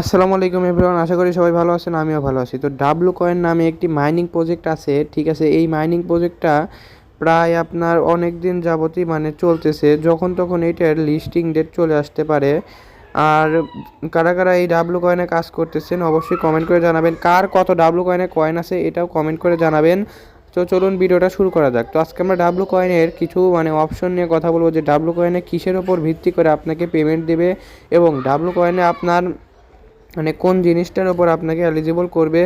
আসসালামু আলাইকুম এভরিওয়ান, আশা করি সবাই ভালো আছেন, আমিও ভালো আছি। তো ডাবলু কয়েন নামে একটি মাইনিং প্রজেক্ট আছে, ঠিক আছে? এই মাইনিং প্রজেক্টটা প্রায় আপনার অনেক দিন যাবতই মানে চলতেছে, যখন তখন এইটার লিস্টিং ডেট চলে আসতে পারে। আর কারা কারা এই ডাবলু কয়েনে কাজ করতেছেন, অবশ্যই কমেন্ট করে জানাবেন। কার কত ডাবলু কয়েনে কয়েন আছে, এটাও কমেন্ট করে জানাবেন। তো চলুন ভিডিওটা শুরু করা যাক। তো আজকে আমরা ডাবলু কয়েনের কিছু মানে অপশন নিয়ে কথা বলব যে ডাবলু কয়েনে কিসের ওপর ভিত্তি করে আপনাকে পেমেন্ট দেবে এবং ডাবলু কয়েনে আপনার মানে কোন জিনিসটার ওপর আপনাকে এলিজিবল করবে,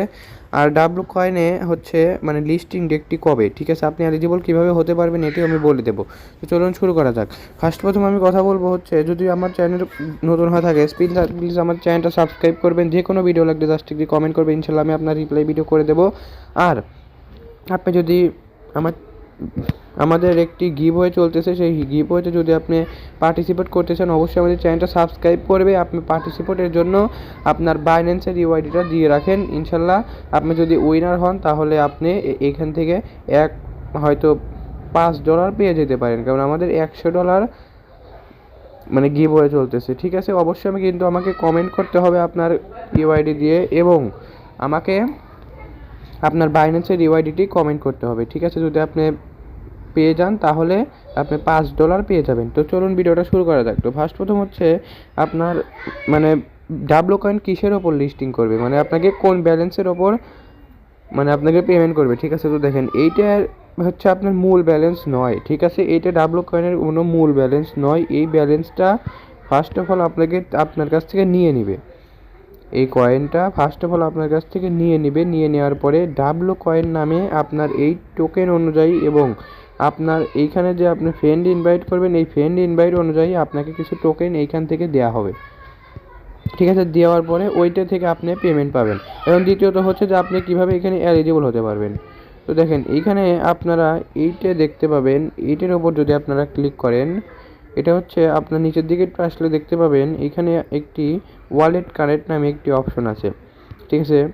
আর ডাবলু কয়েনে হচ্ছে মানে লিস্টিং ডেটটি কবে, ঠিক আছে? আপনি এলিজিবল কীভাবে হতে পারবেন এটিও আমি বলে দেবো। তো চলুন শুরু করা যাক। ফার্স্ট প্রথম আমি কথা বলব হচ্ছে, যদি আমার চ্যানেল নতুন হয়ে থাকে প্লিজ প্লিজ আমার চ্যানেলটা সাবস্ক্রাইব করবেন। যে কোনো ভিডিও লাগলে জাস্ট একটি কমেন্ট করবেন, ইনশাল্লাহ আমি আপনার রিপ্লাই ভিডিও করে দেবো। আর আপনি যদি আমার আমাদের একটি গিভ হয়ে চলতেছে, সেই গিভ হয়েতে যদি আপনি পার্টিসিপেট করতে চান, অবশ্যই আমাদের চ্যানেলটা সাবস্ক্রাইব করবে। আপনি পার্টিসিপেটের জন্য আপনার বাইন্যান্সের ইউআইডিটা দিয়ে রাখেন। ইনশাল্লাহ আপনি যদি উইনার হন, তাহলে আপনি এখান থেকে এক, হয়তো পাঁচ ডলার পেয়ে যেতে পারেন। কারণ আমাদের একশো ডলার মানে গিভ হয়ে চলতেছে। ঠিক আছে? অবশ্যই আমি কিন্তু আমাকে কমেন্ট করতে হবে আপনার ইউআইডি দিয়ে এবং আমাকে আপনার বাইন্যান্সের ইউআইডিটি কমেন্ট করতে হবে। ঠিক আছে? যদি আপনি পেয়ে যান, তাহলে আপনি পাঁচ ডলার পেয়ে যাবেন। তো চলুন ভিডিওটা শুরু করা যাক। তো ফার্স্ট প্রথম হচ্ছে আপনার মানে ডাবলো কয়েন কিসের ওপর লিস্টিং করবে? মানে আপনাকে কোন ব্যালেন্সের ওপর মানে আপনাকে পেমেন্ট করবে, ঠিক আছে? তো দেখেন, এইটা হচ্ছে আপনার মূল ব্যালেন্স নয়, ঠিক আছে? এইটা ডাবলো কয়েনের কোনো মূল ব্যালেন্স নয়। এই ব্যালেন্সটা ফার্স্ট অফ অল আপনাকে, আপনার কাছ থেকে নিয়ে নিবে। এই কয়েনটা ফার্স্ট অফ অল আপনার কাছ থেকে নিয়ে নেবে। নিয়ে নেওয়ার পরে ডাবলো কয়েন নামে আপনার এই টোকেন অনুযায়ী এবং আপনার এইখানে যে আপনি ফ্রেন্ড ইনভাইট করবেন, এই ফ্রেন্ড ইনভাইট অনুযায়ী আপনাকে কিছু টোকেন এইখান থেকে দেওয়া হবে। ঠিক আছে? দেওয়ার পরে ওইটা থেকে আপনি পেমেন্ট পাবেন। এবং দ্বিতীয়ত হচ্ছে যে আপনি কীভাবে এখানে এলিজিবল হতে পারবেন। তো দেখেন, এইখানে আপনারা এইটা দেখতে পাবেন, এইটার ওপর যদি আপনারা ক্লিক করেন, এটা হচ্ছে আপনার নিচের দিকে একটু আসলে দেখতে পাবেন, এখানে একটি ওয়ালেট কানেক্ট নামে একটি অপশন আছে। ঠিক আছে?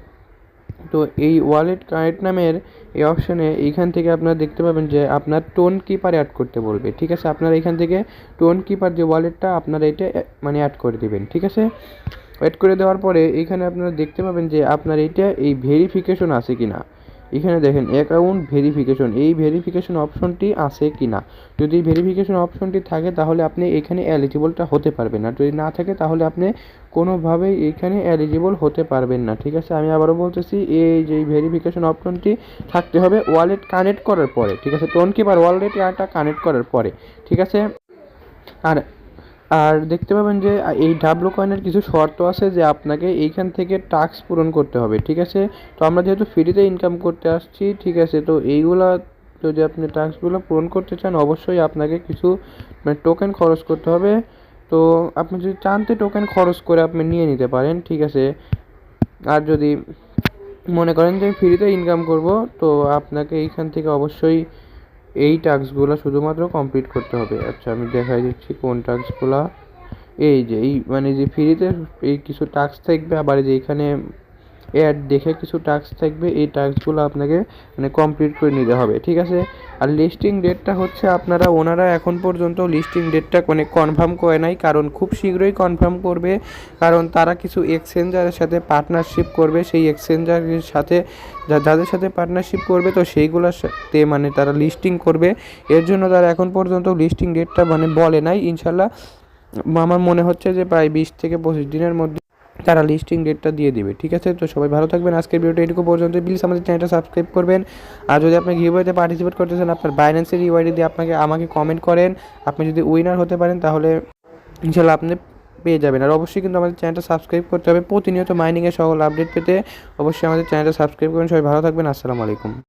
তো এই ওয়ালেট কানেক্ট নামের এই অপশানে এইখান থেকে আপনারা দেখতে পাবেন যে আপনার টোন কিপার অ্যাড করতে বলবে, ঠিক আছে? আপনারা এখান থেকে টোন কিপার যে ওয়ালেটটা আপনারা এটা মানে অ্যাড করে দিবেন, ঠিক আছে? অ্যাড করে দেওয়ার পরে এইখানে আপনারা দেখতে পাবেন যে আপনার এইটা এই ভেরিফিকেশন আছে কি না এখানে দেখেন অ্যাকাউন্ট ভেরিফিকেশন এই ভেরিফিকেশন অপশনটি আছে কি না যদি ভেরিফিকেশন অপশনটি থাকে, তাহলে আপনি এখানে এলিজিবলটা হতে পারবেন না। যদি না থাকে, তাহলে আপনি কোনোভাবেই এখানে এলিজিবল হতে পারবেন না। ঠিক আছে? আমি আবারও বলতেছি, এই যে ভেরিফিকেশন অপশনটি থাকতে হবে ওয়ালেট কানেক্ট করার পরে। ঠিক আছে? টোন কিপার ওয়ালেট কানেক্ট করার পরে। ঠিক আছে? আর আর দেখতে পাবেন যে এই ডাবলো কয়েনের কিছু শর্ত আছে যে আপনাকে এইখান থেকে টাস্ক পূরণ করতে হবে, ঠিক আছে? তো আমরা যেহেতু ফ্রিতে ইনকাম করতে আসছি, ঠিক আছে? তো এইগুলা যদি আপনি টাস্কগুলো পূরণ করতে চান, অবশ্যই আপনাকে কিছু মানে টোকেন খরচ করতে হবে। তো আপনি যদি চান তো টোকেন খরচ করে আপনি নিয়ে নিতে পারেন, ঠিক আছে? আর যদি মনে করেন যে ফ্রিতে ইনকাম করব, তো আপনাকে এইখান থেকে অবশ্যই এই টাস্কগুলো শুধুমাত্র কমপ্লিট করতে হবে। আচ্ছা আমি দেখাই দিচ্ছি কোন টাস্কগুলো। এই যে, এই মানে যে ফ্রিতে এই কিছু টাস্ক থাকবে, আবার যে এখানে অ্যাড দেখে কিছু টাস্ক থাকবে, এই টাস্কগুলো আপনাকে মানে কমপ্লিট করে নিতে হবে, ঠিক আছে? আর লিস্টিং ডেটটা হচ্ছে আপনারা ওনারা এখন পর্যন্ত লিস্টিং ডেটটা মানে কনফার্ম করে নাই, কারণ খুব শীঘ্রই কনফার্ম করবে, কারণ তারা কিছু এক্সচেঞ্জারের সাথে পার্টনারশিপ করবে, সেই এক্সচেঞ্জারের সাথে যাদের সাথে পার্টনারশিপ করবে, তো সেইগুলোর সাথে মানে তারা লিস্টিং করবে, এর জন্য তারা এখন পর্যন্ত লিস্টিং ডেটটা মানে বলে নাই ইনশাল্লাহ আমার মনে হচ্ছে যে প্রায় বিশ থেকে পঁচিশ দিনের মধ্যে তারা লিস্টিং ডেটটা দিয়ে দেবে, ঠিক আছে? তো সবাই ভালো থাকবেন। আজকের ভিডিওটা এটুকু পর্যন্ত প্লিজ আমাদের চ্যানেলটা সাবস্ক্রাইব করবেন। আর যদি আপনি গিভওয়েতে পার্টিসিপেট করতে চান, আপনার বাইন্যান্সের ইউআইডি দিয়ে আপনাকে, আমাকে কমেন্ট করেন। আপনি যদি উইনার হতে পারেন, তাহলে ইনশাল্লাহ আপনি পেয়ে যাবেন। আর অবশ্যই কিন্তু আমাদের চ্যানেলটা সাবস্ক্রাইব করতে হবে। প্রতিনিয়ত মাইনিংয়ের সকল আপডেট পেতে অবশ্যই আমাদের চ্যানেলটা সাবস্ক্রাইব করবেন। সবাই ভালো থাকবেন। আসসালামু আলাইকুম।